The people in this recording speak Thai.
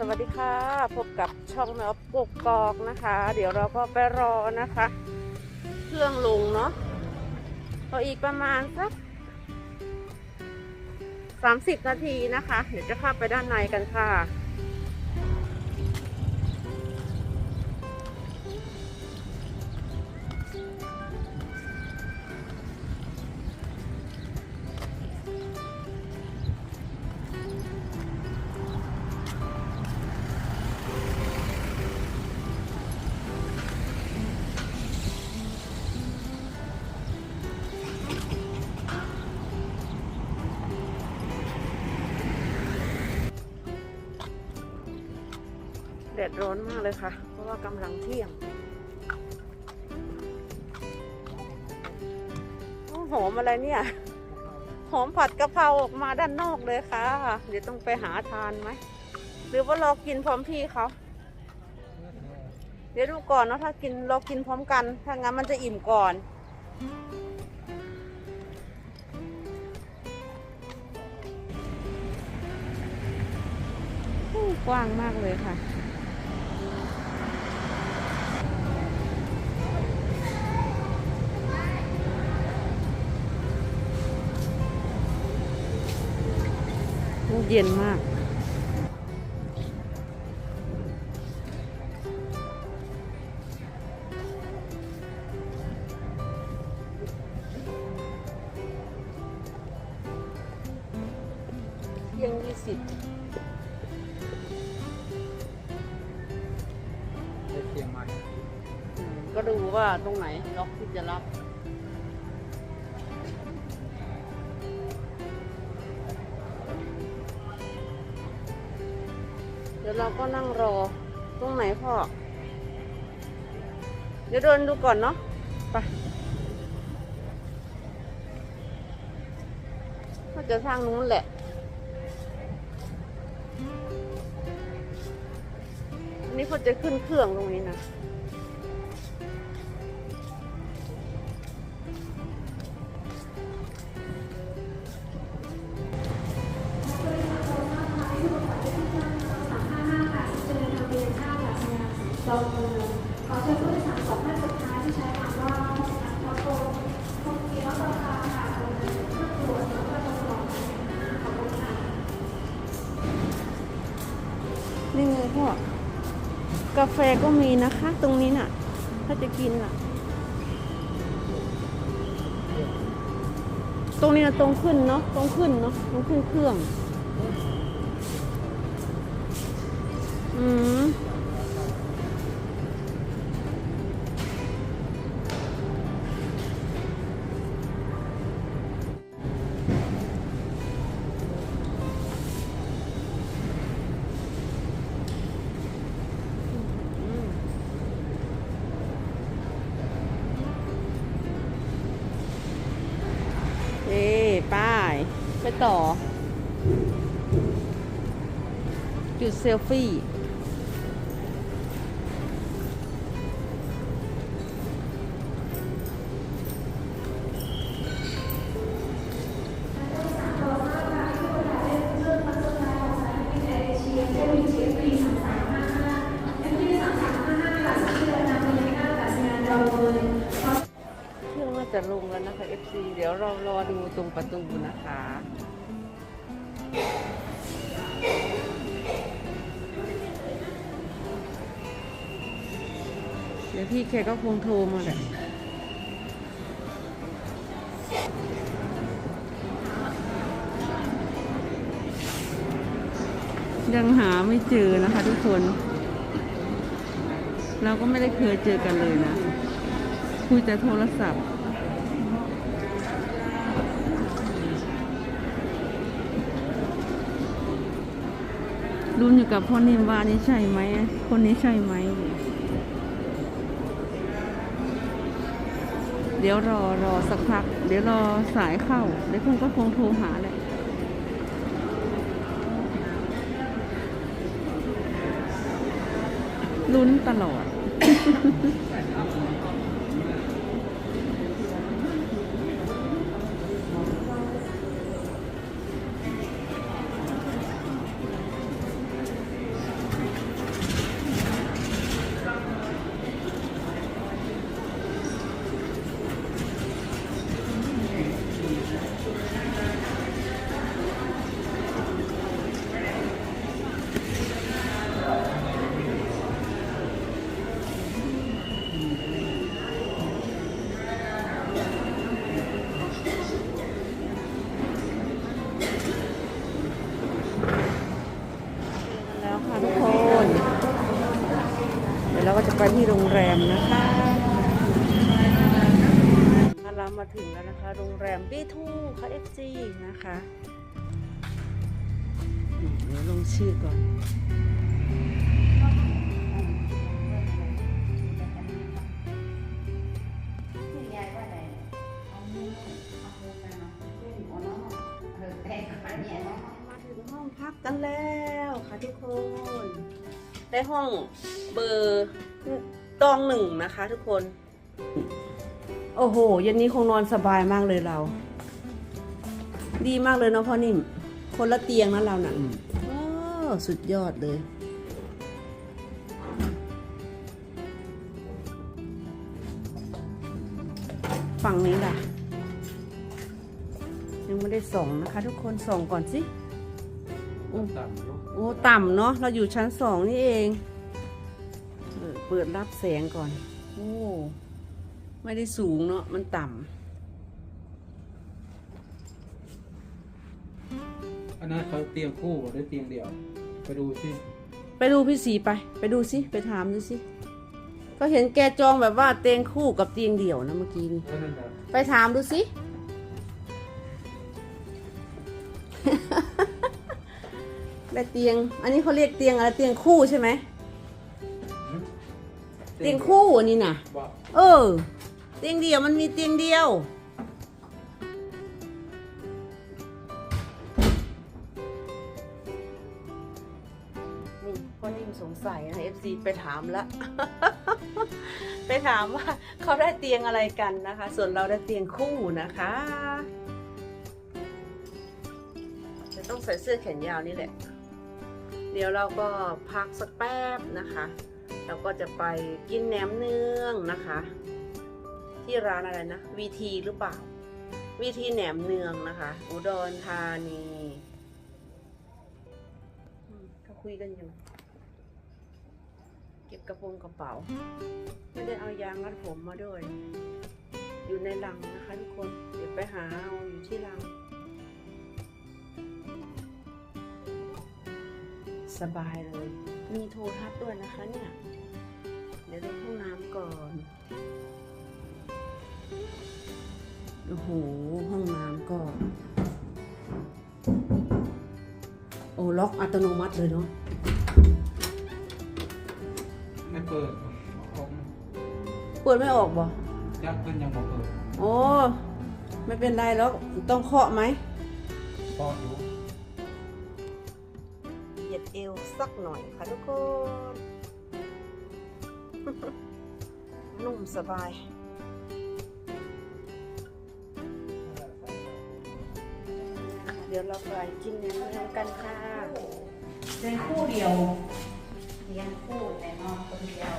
สวัสดีค่ะ พบกับช่องแมวกกกอกนะคะ เดี๋ยวเราก็ไปรอนะคะ เครื่องลงเนาะพออีกประมาณสักสามสิบนาทีนะคะ เดี๋ยวจะเข้าไปด้านในกันค่ะ ร้อนมากเลยค่ะ เพราะว่ากำลังเที่ยงหอมอะไรเนี่ย หอมผัดกะเพราออกมาด้านนอกเลยค่ะ เดี๋ยวต้องไปหาทานไหม หรือว่ารอกินพร้อมพี่เขาเดี๋ยวดูก่อนเนาะถ้ากินรอกินพร้อมกัน ถ้างั้นมันจะอิ่มก่อนกว้างมากเลยค่ะ เย็นมากเที่ยงยี่สิบได้เชียงใหม่อืมก็ดูว่าตรงไหนล็อกที่จะรับ ดี๋ยวเราก็นั่งรอตรงไหนพ่อ เดี๋ยวเดินดูก่อนเนาะไปก็จะทางนู้นแหละอันนี้เขาจะขึ้นเครื่องตรงนี้นะ นี่ไงพ่อกาแฟก็มีนะคะ ตรงนี้น่ะ ถ้าจะกินน่ะ ตรงนี้นะตรงขึ้นเนาะตรงขึ้นเนาะตรงขึ้นเครื่อง อืม ไปต่อ จุดเซลฟี่ จะลงแล้วนะคะ FC เดี๋ยวเรารอดูตรงประตูนะคะ เดี๋ยวพี่แกก็คงโทรมาแหละยังหาไม่เจอนะคะทุกคน เราก็ไม่ได้เคยเจอกันเลยนะ คุยแต่โทรศัพท์ รุ่นอยู่กับพ่อนิมว่านี่ใช่ไหม คนนี้ใช่ไหม เดี๋ยวรอรอสักพัก เดี๋ยวรอสายเข้า เดี๋ยวคุณก็คงโทรหาแหละลุ้นตลอด เดี๋ยวเราก็จะไปที่โรงแรมนะคะเรามาถึงแล้วนะคะ โรงแรม B2 ค่ะ FG นะคะนี่เดี๋ยวลงชื่อก่อนมาถึงห้องพักกันแล้วค่ะทุกคน ได้ห้องเบอร์ตองหนึ่งนะคะทุกคน โอ้โหเย็นนี้คงนอนสบายมากเลยเรา ดีมากเลยเนาะพ่อนิ่ม คนละเตียงนะเราน่ะโอ้สุดยอดเลย ฝั่งนี้ล่ะ ยังไม่ได้ส่องนะคะ ทุกคนส่องก่อนสิโอ้ ต่ำเนอะโอ้ต่ำเนาะเราอยู่ชั้นสองนี่เองเออเปิดรับแสงก่อน โอ้ ไม่ได้สูงเนาะมันต่อันนั้นเขาเตียงคู่หรือเตียงเดี่ยว ไปดูสิำไปดูพี่สีไป ไปดูสิไปถามดูสิก็เห็นแกจองแบบว่าเตียงคู่กับเตียงเดี่ยวนะเมื่อกี้นี่ก็นั่นแหละไปถามดูสิ ได้เตียง อันนี้เขาเรียกเตียงอะไรเตียงคู่ใช่ไหมเตียงคู่อันนี้น่ะบอกเออ เตียงเดียวมันมีเตียงเดียว นี่พ่อนิ่มสงสัยนะ FC ไปถามละ ไปถามว่าเขาได้เตียงอะไรกันนะคะ ส่วนเราได้เตียงคู่นะคะ จะต้องใส่เสื้อแขนยาวนี่แหละเดี๋ยวเราก็พักสักแป๊บนะคะ เราก็จะไปกินแหนมเนืองนะคะ ที่ร้านอะไรนะวีทีหรือเปล่าวีทีแหนมเนืองนะคะ อุดรธานีอืมเขาคุยกันอยู่ เก็บกระโปรงกระเป๋า ไม่ได้เอายางรัดผมมาด้วย อยู่ในลังนะคะทุกคน เดี๋ยวไปหาเอาอยู่ที่ลัง สบายเลย มีโทรทัศน์ด้วยนะคะเนี่ย เดี๋ยวดูห้องน้ำก่อน โอ้โห ห้องน้ำก็โอ้ล็อกอัตโนมัติเลยเนาะ ไม่เปิดออกเปิดไม่ออกบ่ยักษ์เพิ่นยังบอกเปิดโอ้ ไม่เป็นไรแล้ว ต้องเคาะไหมปอดอยู่เหยี สักหน่อยค่ะทุกคน นุ่มสบาย เดี๋ยวเราไปกินเนื้อกันค่ะเป็นคู่เดียวเลี้ยงคู่แต่นอนคนเดียว